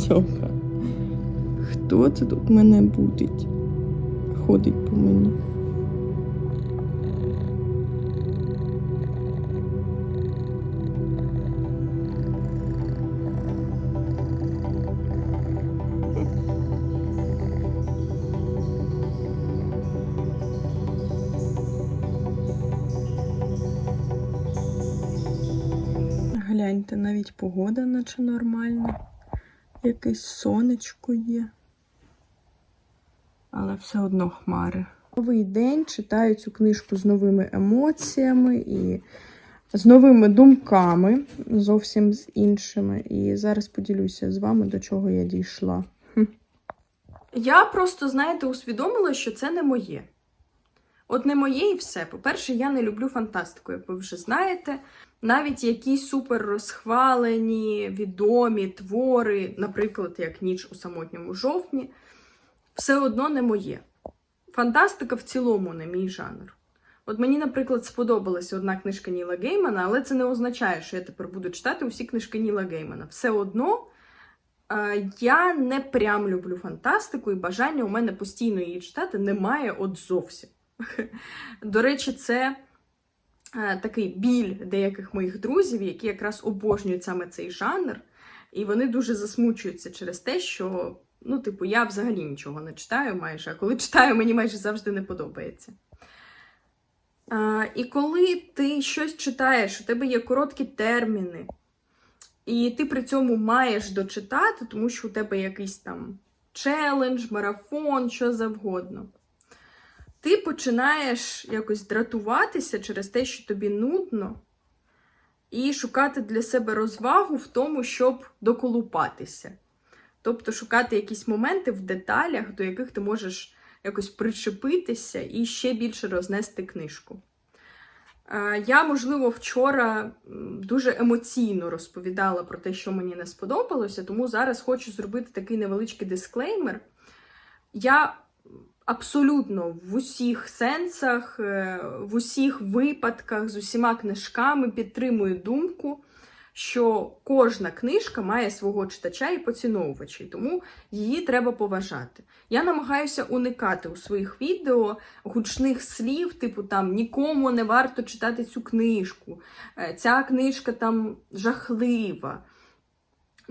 цьоха. Хто це тут мене будить? Ходить по мені. Гляньте, навіть погода наче нормальна. Якесь сонечко є. Але все одно хмари. Новий день читаю цю книжку з новими емоціями і з новими думками, зовсім з іншими. І зараз поділюся з вами, до чого я дійшла. Я просто, знаєте, усвідомила, що це не моє. От не моє і все. По-перше, я не люблю фантастику, як ви вже знаєте. Навіть якісь супер розхвалені, відомі твори, наприклад, як Ніч у самотньому жовтні, все одно не моє. Фантастика в цілому не мій жанр. От мені, наприклад, сподобалася одна книжка Ніла Геймана, але це не означає, що я тепер буду читати усі книжки Ніла Геймана. Все одно е, я не прям люблю фантастику, і бажання у мене постійно її читати немає от зовсім. До речі, це такий біль деяких моїх друзів, які якраз обожнюють саме цей жанр, і вони дуже засмучуються через те, що, ну, типу, я взагалі нічого не читаю майже, а коли читаю, мені майже завжди не подобається. Е, і коли ти щось читаєш, у тебе є короткі терміни, і ти при цьому маєш дочитати, тому що у тебе якийсь там челендж, марафон, що завгодно ти починаєш якось дратуватися через те, що тобі нудно, і шукати для себе розвагу в тому, щоб доколупатися. Тобто шукати якісь моменти в деталях, до яких ти можеш якось причепитися і ще більше рознести книжку. Е, Я, можливо, вчора дуже емоційно розповідала про те, що мені не сподобалося, тому зараз хочу зробити такий невеличкий дисклеймер. Я абсолютно в усіх сенсах, е, в усіх випадках з усіма книжками підтримую думку, що кожна книжка має свого читача і поціновувача, тому її треба поважати. Я намагаюся уникати у своїх відео гучних слів, типу там нікому не варто читати цю книжку, е, ця книжка там жахлива.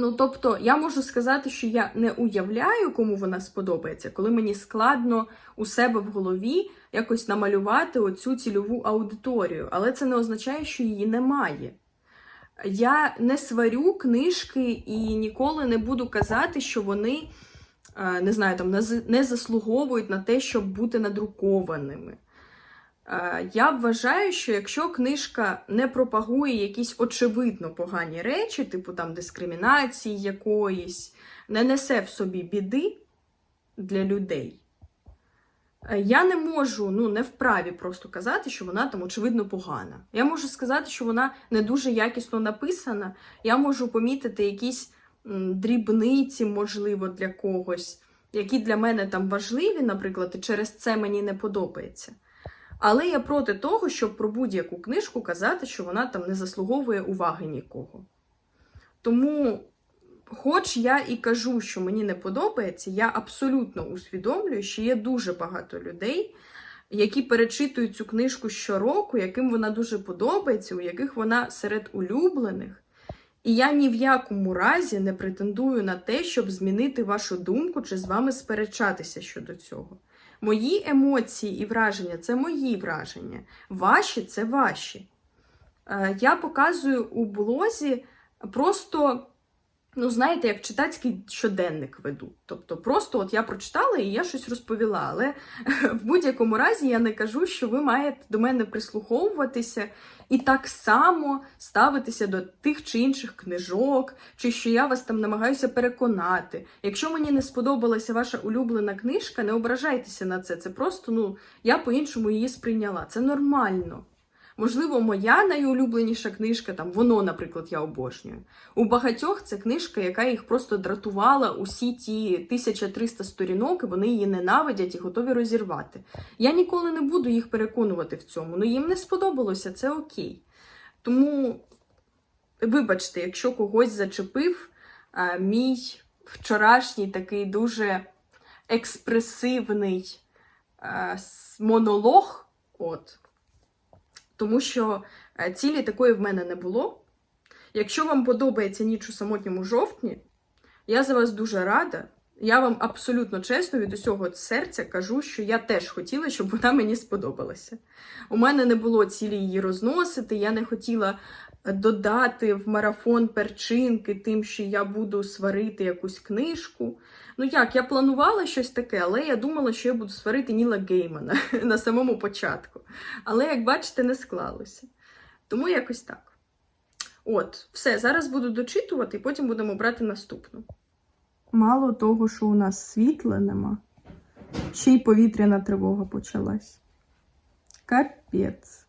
Ну, тобто, я можу сказати, що я не уявляю, кому вона сподобається, коли мені складно у себе в голові якось намалювати оцю цільову аудиторію, але це не означає, що її немає. Я не сварю книжки і ніколи не буду казати, що вони е, не знаю, там не заслуговують на те, щоб бути надрукованими. Е, Я вважаю, що якщо книжка не пропагує якісь очевидно погані речі, типу там дискримінації якоїсь, не несе в собі біди для людей, е, я не можу, ну, не вправі просто казати, що вона там очевидно погана. Я можу сказати, що вона не дуже якісно написана. Я можу помітити якісь дрібниці, можливо, для когось, які для мене там важливі, наприклад, і через це мені не подобається. Але я проти того, щоб про будь-яку книжку казати, що вона там не заслуговує уваги нікого. Тому, хоч я і кажу, що мені не подобається, я абсолютно усвідомлюю, що є дуже багато людей, які перечитують цю книжку щороку, яким вона дуже подобається, у яких вона серед улюблених. І я ні в якому разі не претендую на те, щоб змінити вашу думку чи з вами сперечатися щодо цього. Мої емоції і враження це мої враження, ваші це ваші. Е, Я показую у блозі просто, ну, знаєте, як читацький щоденник веду. Тобто, просто от я прочитала і я щось розповіла. Але в будь-якому разі я не кажу, що ви маєте до мене прислуховуватися і так само ставитися до тих чи інших книжок, чи що я вас там намагаюся переконати. Якщо мені не сподобалася ваша улюблена книжка, не ображайтеся на це. Це просто, ну, я по-іншому її сприйняла. Це нормально. Можливо, моя найулюбленіша книжка, там воно, наприклад, я обожнюю. У багатьох це книжка, яка їх просто дратувала усі ті 1300 сторінок, і вони її ненавидять і готові розірвати. Я ніколи не буду їх переконувати в цьому. Ну їм не сподобалося, це окей. Тому, вибачте, якщо когось зачепив а, мій вчорашній такий дуже експресивний е, с- монолог. От. Тому що е, цілі такої в мене не було. Якщо вам подобається ніч у самотньому жовтні, я за вас дуже рада. Я вам абсолютно чесно від усього серця кажу, що я теж хотіла, щоб вона мені сподобалася. У мене не було цілі її розносити, я не хотіла додати в марафон перчинки тим, що я буду сварити якусь книжку. Ну як, я планувала щось таке, але я думала, що я буду сварити Ніла Геймана на самому початку. Але, як бачите, не склалося. Тому якось так. От, все, зараз буду дочитувати, і потім будемо брати наступну. Мало того, що у нас світла нема, ще й повітряна тривога почалась. Капець.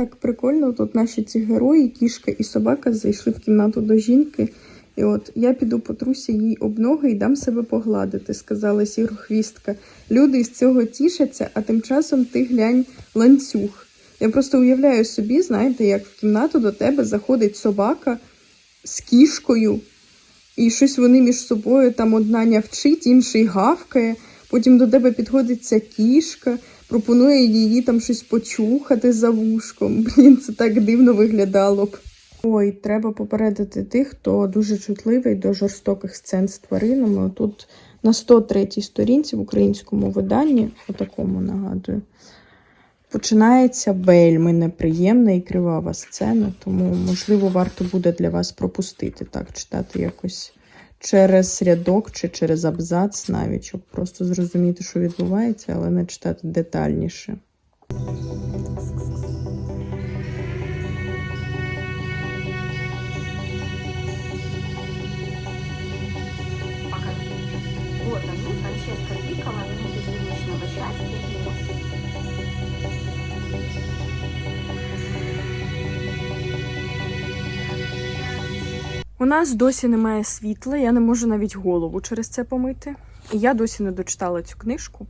Так прикольно, тут наші ці герої, кішка і собака зайшли в кімнату до жінки. І от я піду потруся їй об ноги і дам себе погладити, сказала сірохвістка. Люди із цього тішаться, а тим часом ти глянь ланцюг. Я просто уявляю собі, знаєте, як в кімнату до тебе заходить собака з кішкою, і щось вони між собою там одна нявчить, інший гавкає. Потім до тебе підходить ця кішка, пропонує її там щось почухати за вушком. Блін, це так дивно виглядало б. Ой, треба попередити тих, хто дуже чутливий до жорстоких сцен з тваринами. Тут на 103 сторінці в українському виданні, отакому нагадую, починається вельми неприємна і кривава сцена, тому, можливо, варто буде для вас пропустити так, читати якось через рядок чи через абзац навіть, щоб просто зрозуміти, що відбувається, але не читати детальніше. У нас досі немає світла, я не можу навіть голову через це помити. І я досі не дочитала цю книжку.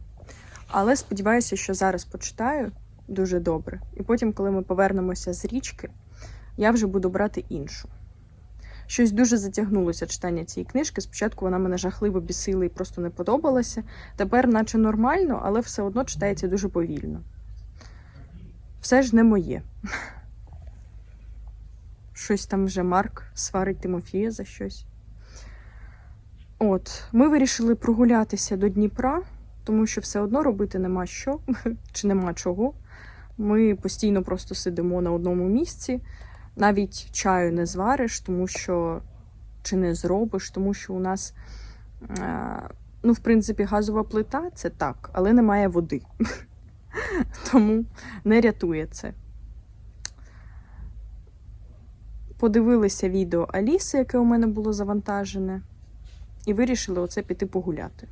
Але сподіваюся, що зараз почитаю дуже добре. І потім, коли ми повернемося з річки, я вже буду брати іншу. Щось дуже затягнулося читання цієї книжки. Спочатку вона мене жахливо бісила і просто не подобалася. Тепер, наче нормально, але все одно читається дуже повільно. Все ж не моє. Щось там вже Марк сварить Тимофія за щось. От, ми вирішили прогулятися до Дніпра, тому що все одно робити нема що чи нема чого. Ми постійно просто сидимо на одному місці, навіть чаю не звариш, тому що чи не зробиш, тому що у нас, е, ну, в принципі, газова плита це так, але немає води. Тому не рятує це. Подивилися відео Аліси, яке у мене було завантажене, і вирішили оце піти погуляти.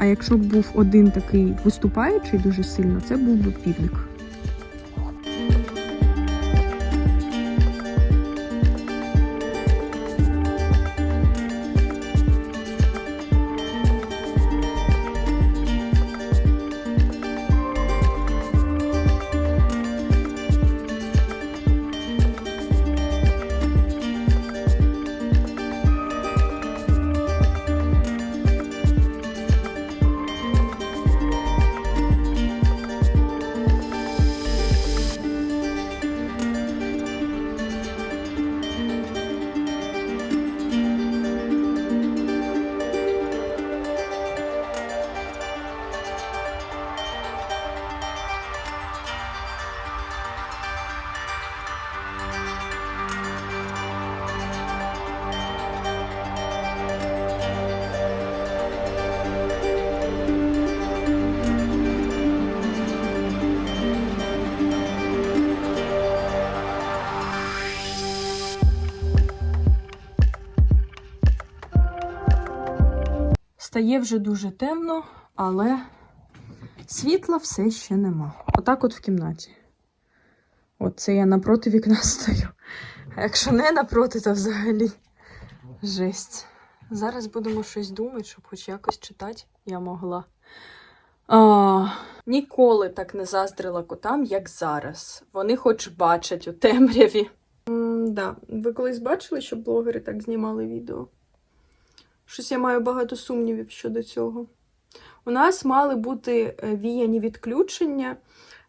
А якщо б був один такий виступаючий дуже сильно, це був би півник. Стає вже дуже темно, але світла все ще нема. Отак от в кімнаті. От це я напроти вікна стою. А якщо не напроти, то взагалі жесть. Зараз будемо щось думати, щоб хоч якось читати я могла. А, ніколи так не заздрила котам, як зараз. Вони хоч бачать у темряві. М, да. Ви колись бачили, що блогери так знімали відео? Щось я маю багато сумнівів щодо цього. У нас мали бути е, віяні відключення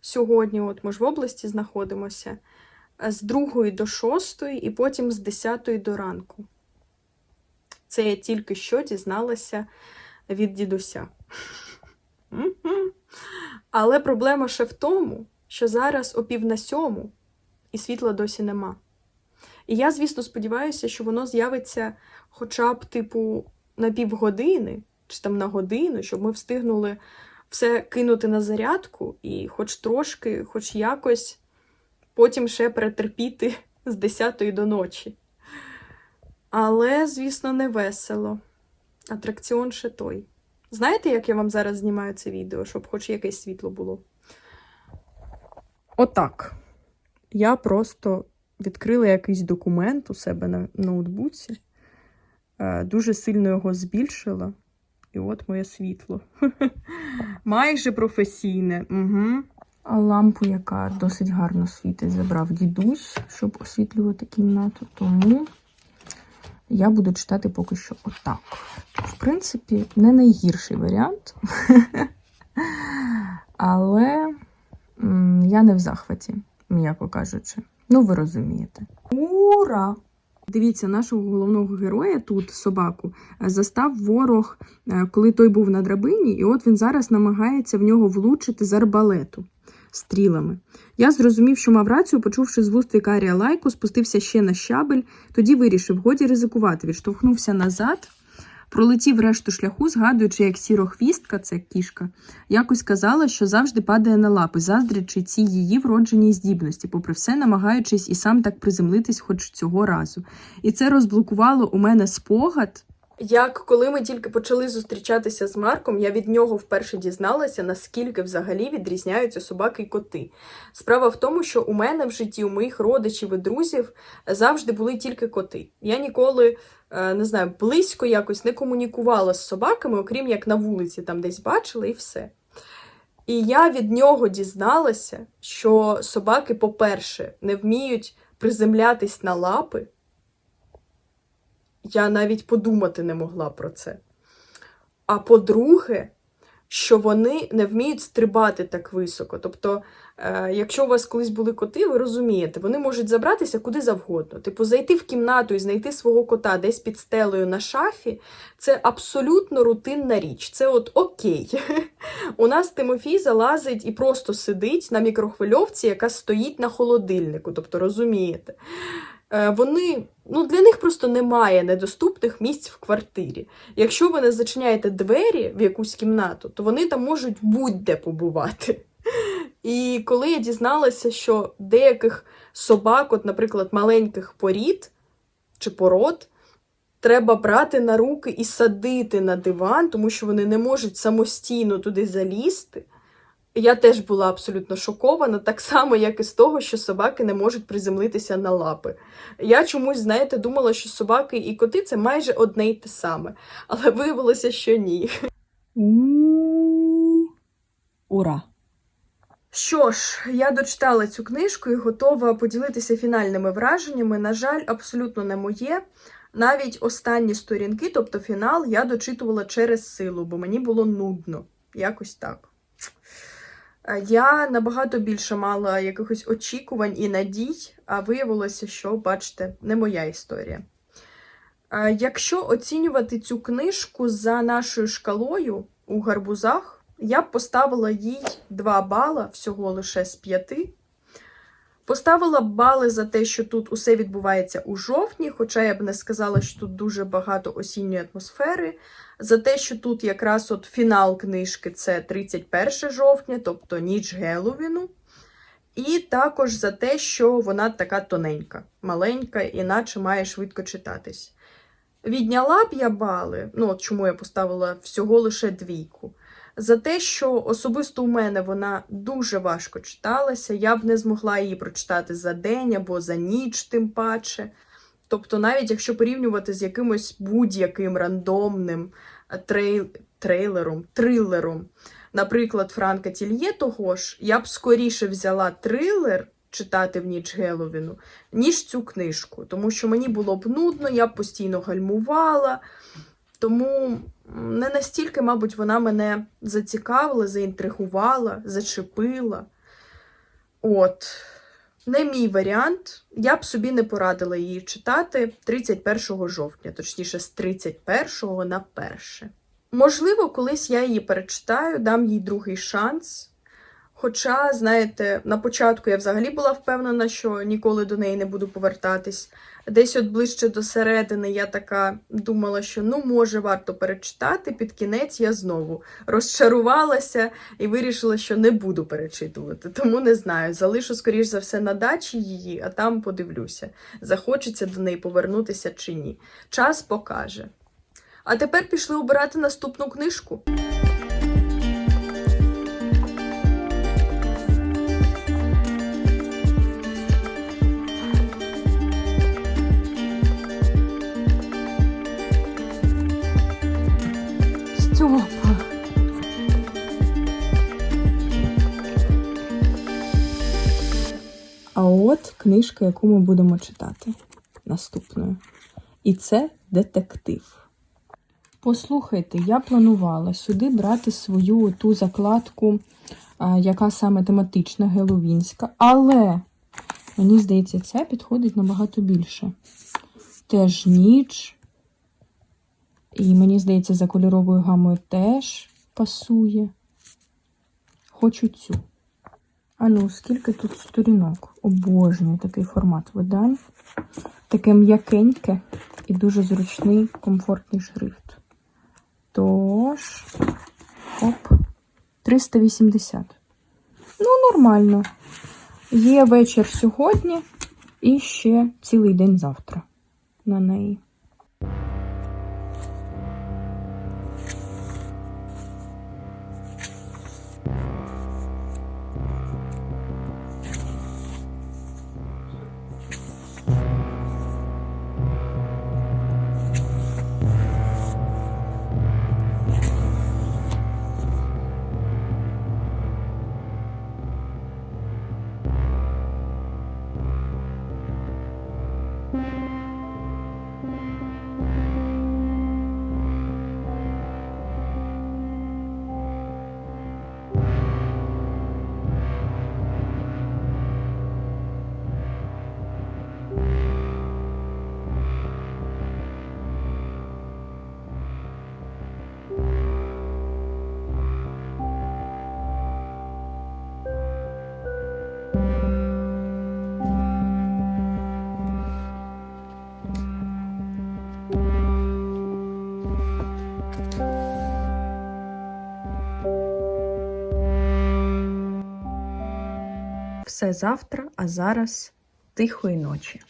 сьогодні, от ми ж в області знаходимося, з 2 до 6 і потім з 10 до ранку. Це я тільки що дізналася від дідуся. Але проблема ще в тому, що зараз о пів на сьому і світла досі нема. І я, звісно, сподіваюся, що воно з'явиться хоча б, типу, на півгодини чи там на годину, щоб ми встигнули все кинути на зарядку і хоч трошки, хоч якось потім ще перетерпіти з 10 до ночі. Але, звісно, не весело. Атракціон ще той. Знаєте, як я вам зараз знімаю це відео, щоб хоч якесь світло було? Отак. Я просто відкрила якийсь документ у себе на ноутбуці, е, дуже сильно його збільшила. І от моє світло. Майже професійне. Угу. А лампу, яка досить гарно світить, забрав дідусь, щоб освітлювати кімнату. Тому я буду читати поки що отак. В принципі, не найгірший варіант. Але я не в захваті, м'яко кажучи. Ну, ви розумієте. Ура! Дивіться, нашого головного героя тут, собаку, е, застав ворог, е, коли той був на драбині, і от він зараз намагається в нього влучити з арбалету стрілами. Я зрозумів, що мав рацію, почувши з вуст вікарія лайку, спустився ще на щабель, тоді вирішив, годі ризикувати, відштовхнувся назад, пролетів решту шляху, згадуючи, як сірохвістка, це кішка, якось казала, що завжди падає на лапи, заздрячи ці її вродженій здібності, попри все, намагаючись і сам так приземлитись хоч цього разу. І це розблокувало у мене спогад. Як коли ми тільки почали зустрічатися з Марком, я від нього вперше дізналася, наскільки взагалі відрізняються собаки й коти. Справа в тому, що у мене в житті, у моїх родичів і друзів завжди були тільки коти. Я ніколи е, не знаю, близько якось не комунікувала з собаками, окрім як на вулиці там десь бачила і все. І я від нього дізналася, що собаки, по-перше, не вміють приземлятись на лапи. Я навіть подумати не могла про це. А по-друге, що вони не вміють стрибати так високо. Тобто, е, якщо у вас колись були коти, ви розумієте, вони можуть забратися куди завгодно. Типу, зайти в кімнату і знайти свого кота десь під стелею на шафі це абсолютно рутинна річ. Це от окей. У нас Тимофій залазить і просто сидить на мікрохвильовці, яка стоїть на холодильнику. Тобто, розумієте. Е, Вони, ну для них просто немає недоступних місць в квартирі. Якщо ви не зачиняєте двері в якусь кімнату, то вони там можуть будь-де побувати. І коли я дізналася, що деяких собак, от, наприклад, маленьких порід чи пород, треба брати на руки і садити на диван, тому що вони не можуть самостійно туди залізти. Я теж була абсолютно шокована, так само, як і з того, що собаки не можуть приземлитися на лапи. Я чомусь, знаєте, думала, що собаки і коти це майже одне й те саме, але виявилося, що ні. Ура! Що ж, я дочитала цю книжку і готова поділитися фінальними враженнями. На жаль, абсолютно не моє. Навіть останні сторінки, тобто фінал, я дочитувала через силу, бо мені було нудно. Якось так. Е, Я набагато більше мала якихось очікувань і надій, а виявилося, що, бачите, не моя історія. Е, Якщо оцінювати цю книжку за нашою шкалою у гарбузах, я б поставила їй 2 бала всього лише з 5. Поставила бали за те, що тут усе відбувається у жовтні, хоча я б не сказала, що тут дуже багато осінньої атмосфери. За те, що тут якраз от фінал книжки це 31 жовтня, тобто ніч Геловіну. І також за те, що вона така тоненька, маленька, іначе має швидко читатись. Відняла б я бали, ну от чому я поставила всього лише двійку. За те, що особисто у мене вона дуже важко читалася, я б не змогла її прочитати за день або за ніч, тим паче. Тобто, навіть якщо порівнювати з якимось будь-яким рандомним е, трейл... трейлером, трилером, наприклад, Франка Тільє того ж, я б скоріше взяла трилер читати в ніч Геловіну, ніж цю книжку. Тому що мені було б нудно, я б постійно гальмувала. Тому не настільки, мабуть, вона мене зацікавила, заінтригувала, зачепила. От. Не мій варіант. Я б собі не порадила її читати 31 жовтня, точніше, з 31 на 1. Можливо, колись я її перечитаю, дам їй другий шанс. Хоча, знаєте, на початку я взагалі була впевнена, що ніколи до неї не буду повертатись. Десь от ближче до середини я така думала, що ну може варто перечитати. Під кінець я знову розчарувалася і вирішила, що не буду перечитувати. Тому не знаю. Залишу, скоріш за все, на дачі її, а там подивлюся, захочеться до неї повернутися чи ні. Час покаже. А тепер пішли обирати наступну книжку. Стьопа. А от книжка, яку ми будемо читати наступною. І це детектив. Послухайте, я планувала сюди брати свою ту закладку, яка саме тематична, геловінська, але мені здається, ця підходить набагато більше. Теж ніч. І мені здається, за кольоровою гамою теж пасує. Хочу цю. А ну, скільки тут сторінок? Обожнюю такий формат видань. Таке м'якеньке і дуже зручний, комфортний шрифт. Тож, оп, 380. Ну, нормально. Є вечір сьогодні і ще цілий день завтра на неї. Все завтра, а зараз тихої ночі.